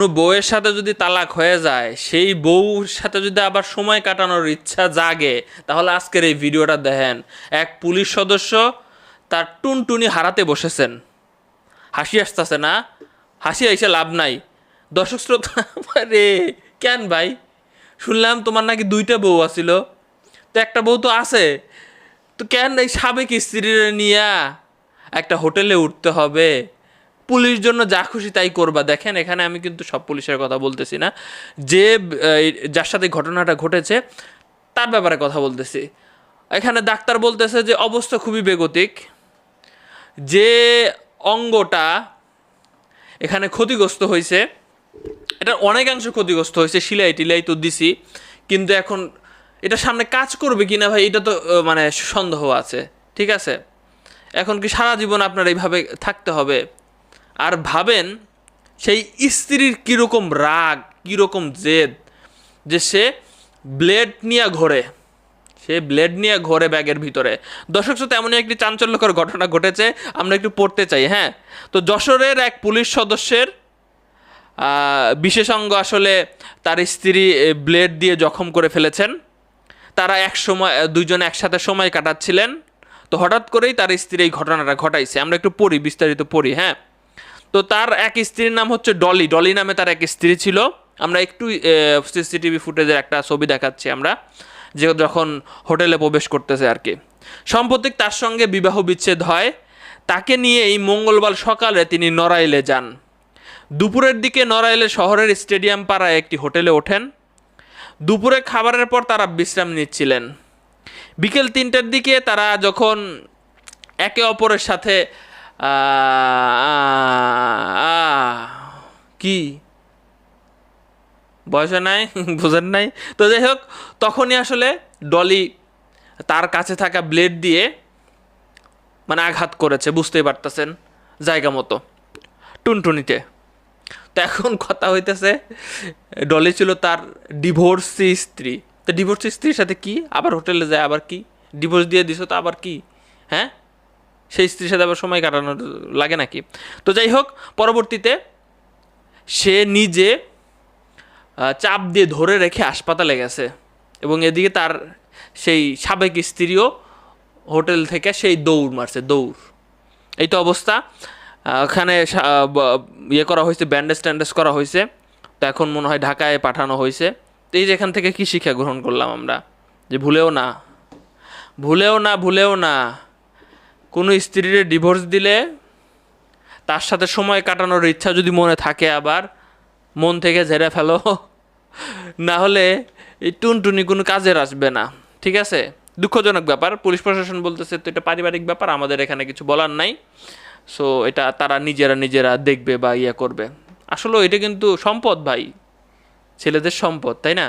কোনো বউয়ের সাথে যদি তালাক হয়ে যায়, সেই বউর সাথে যদি আবার সময় কাটানোর ইচ্ছা জাগে, তাহলে আজকের এই ভিডিওটা দেখেন। এক পুলিশ সদস্য তার টুনটুনি হারাতে বসেছেন। হাসি আসতেছে না? হাসি আইসে লাভ নাই। দর্শক শ্রোতা রে কেন ভাই? শুনলাম তোমার নাকি দুইটা বউ আছিল। তো একটা বউ তো আছে। তো কেন এই সাবেক স্ত্রীর নিয়া একটা হোটেলে উঠতে হবে? পুলিশ জন্য যা খুশি তাই করবা। দেখেন, এখানে আমি কিন্তু সব পুলিশের কথা বলতেছি না। যে যার সাথে ঘটনাটা ঘটেছে, তার ব্যাপারে কথা বলতেছি। এখানে ডাক্তার বলতেছে যে, অবস্থা খুবই বেগতিক। যে অঙ্গটা এখানে ক্ষতিগ্রস্ত হয়েছে এটা অনেকাংশ ক্ষতিগ্রস্ত হয়েছে, সিলাই টিলাই তো দিছি, কিন্তু এখন এটা সামনে কাজ করবে কিনা ভাই, এটা তো মানে সন্দেহ আছে, ঠিক আছে? এখন কি সারা জীবন আপনার এইভাবে থাকতে হবে? আর ভাবেন সেই স্ত্রীর কীরকম রাগ, কীরকম জেদ, যে সে ব্লেড নিয়ে ঘোরে। সে ব্লেড নিয়ে ঘোরে ব্যাগের ভিতরে। দর্শক শ্রোতা, এমনই একটি চাঞ্চল্যকর ঘটনা ঘটেছে, আমরা একটু পড়তে চাই হ্যাঁ? তো যশোরের এক পুলিশ সদস্যের বিশেষাঙ্গ আসলে তার স্ত্রী ব্লেড দিয়ে জখম করে ফেলেছেন। তারা এক সময় দুইজন একসাথে সময় কাটাচ্ছিলেন। তো হঠাৎ করেই তার স্ত্রী এই ঘটনাটা ঘটাইছে। আমরা একটু পড়ি, বিস্তারিত পড়ি হ্যাঁ? তো তার এক স্ত্রীর নাম হচ্ছে ডলি। ডলি নামে তার এক স্ত্রী ছিল। আমরা একটু সিসিটিভি ফুটেজের একটা ছবি দেখাচ্ছি আমরা, যে যখন হোটেলে প্রবেশ করতেছে আর কি। সম্প্রতি তার সঙ্গে বিবাহ বিচ্ছেদ হয়। তাকে নিয়ে এই মঙ্গলবার সকালে তিনি নড়াইলে যান। দুপুরের দিকে নড়াইলে শহরের স্টেডিয়াম পাড়ায় একটি হোটেলে ওঠেন। দুপুরে খাবারের পর তারা বিশ্রাম নিচ্ছিলেন। বিকেল তিনটার দিকে তারা যখন একে অপরের সাথে কি? বয়সে নাই? বোঝেন নাই? তো যাই হোক, তখনই আসলে ডলি তার কাছে থাকা ব্লেড দিয়ে মানে আঘাত করেছে, বুঝতেই পারতেছেন, জায়গা মতো, টুনটুনিতে। তো এখন কথা হইতেছে, ডলি ছিল তার ডিভোর্সি স্ত্রী। তো ডিভোর্সি স্ত্রীর সাথে কি? আবার হোটেলে যায়, আবার কি? ডিভোর্স দিয়ে দিছো তো আবার কি? হ্যাঁ? সেই স্ত্রীর সাথে আবার সময় কাটানোর লাগে নাকি? তো যাই হোক, পরবর্তীতে সে নিজে চাপ দিয়ে ধরে রেখে হাসপাতালে গেছে এবং এদিকে তার সেই সাবেক স্ত্রীও হোটেল থেকে সেই দৌড় মারছে, দৌড়। এই তো অবস্থা। ওখানে ইয়ে করা হয়েছে ব্যান্ডেজ ট্যান্ডেজ করা হয়েছে। তো এখন মনে হয় ঢাকায় পাঠানো হয়েছে। তো এই যে এখান থেকে কী শিক্ষা গ্রহণ করলাম আমরা? যে ভুলেও না ভুলেও না ভুলেও না। কোনো স্ত্রীর ডিভোর্স দিলে তার সাথে সময় কাটানোর ইচ্ছা যদি মনে থাকে আবার, মন থেকে ঝেড়ে ফেলো। না হলে এই টুনটুনি কোনো কাজের আসবে না, ঠিক আছে? দুঃখজনক ব্যাপার, পুলিশ প্রশাসন বলতেছে তো এটা পারিবারিক ব্যাপার, আমাদের এখানে কিছু বলার নাই। সো এটা তারা নিজেরা নিজেরা দেখবে বা ইয়ে করবে। আসলে এটা কিন্তু সম্পদ ভাই, ছেলেদের সম্পদ, তাই না?